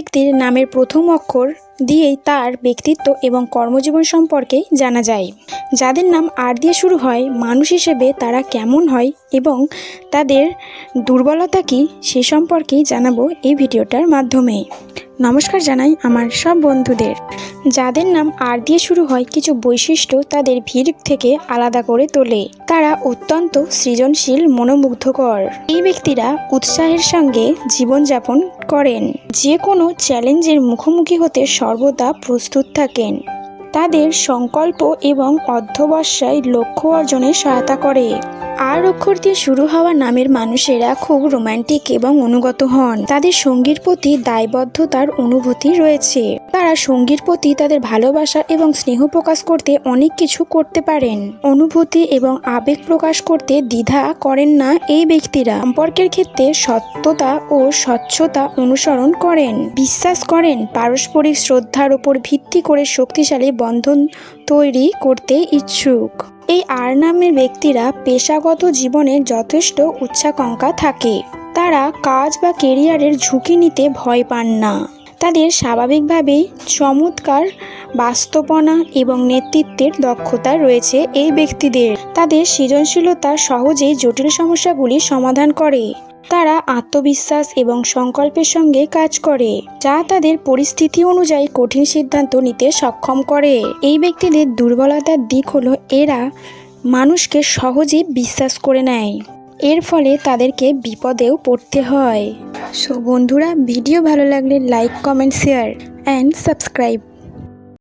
ব্যক্তির নামের প্রথম অক্ষর দিয়েই তার ব্যক্তিত্ব এবং কর্মজীবন সম্পর্কে জানা যায়। যাদের নাম আর দিয়ে শুরু হয়, মানুষ হিসেবে তারা কেমন হয় এবং তাদের দুর্বলতা কী, সে সম্পর্কেই জানাব এই ভিডিওটার মাধ্যমে। নমস্কার জানাই আমার সব বন্ধুদের। যাদের নাম আর দিয়ে শুরু হয় কিছু বৈশিষ্ট্য তাদের ভিড় থেকে আলাদা করে তোলে। তারা অত্যন্ত সৃজনশীল, মনোমুগ্ধকর। এই ব্যক্তিরা উৎসাহের সঙ্গে জীবনযাপন করেন। যে কোনো চ্যালেঞ্জের মুখোমুখি হতে সর্বদা প্রস্তুত থাকেন। তাদের সংকল্প এবং অধ্যবসায় লক্ষ্য অর্জনে সহায়তা করে। আর অক্ষর দিয়ে শুরু হওয়া নামের মানুষেরা খুব রোমান্টিক এবং অনুগত হন। তাদের সঙ্গীর প্রতি দায়বদ্ধতার অনুভূতি রয়েছে। তারা সঙ্গীর প্রতি তাদের ভালোবাসা এবং স্নেহ প্রকাশ করতে অনেক কিছু করতে পারেন। অনুভূতি এবং আবেগ প্রকাশ করতে দ্বিধা করেন না এই ব্যক্তিরা। সম্পর্কের ক্ষেত্রে সত্যতা ও স্বচ্ছতা অনুসরণ করেন। বিশ্বাস করেন, পারস্পরিক শ্রদ্ধার উপর ভিত্তি করে শক্তিশালী বন্ধন তৈরি করতে ইচ্ছুক। এই আর নামের ব্যক্তিরা পেশাগত জীবনে যথেষ্ট উচ্চাকাঙ্ক্ষা থাকে। তারা কাজ বা কেরিয়ারের ঝুঁকি নিতে ভয় পান না। তাদের স্বাভাবিকভাবেই চমৎকার বাস্তবনা এবং নেতৃত্বের দক্ষতা রয়েছে এই ব্যক্তিদের। তাদের সৃজনশীলতা সহজেই জটিল সমস্যাগুলি সমাধান করে। তারা আত্মবিশ্বাস এবং সংকল্পের সঙ্গে কাজ করে, যা তাদের পরিস্থিতি অনুযায়ী কঠিন সিদ্ধান্ত নিতে সক্ষম করে। এই ব্যক্তিদের দুর্বলতার দিক হলো এরা মানুষকে সহজে বিশ্বাস করে নেয়। এর ফলে তাদেরকে বিপদেও পড়তে হয়। সো বন্ধুরা, ভিডিও ভালো লাগলে like, comment, share and subscribe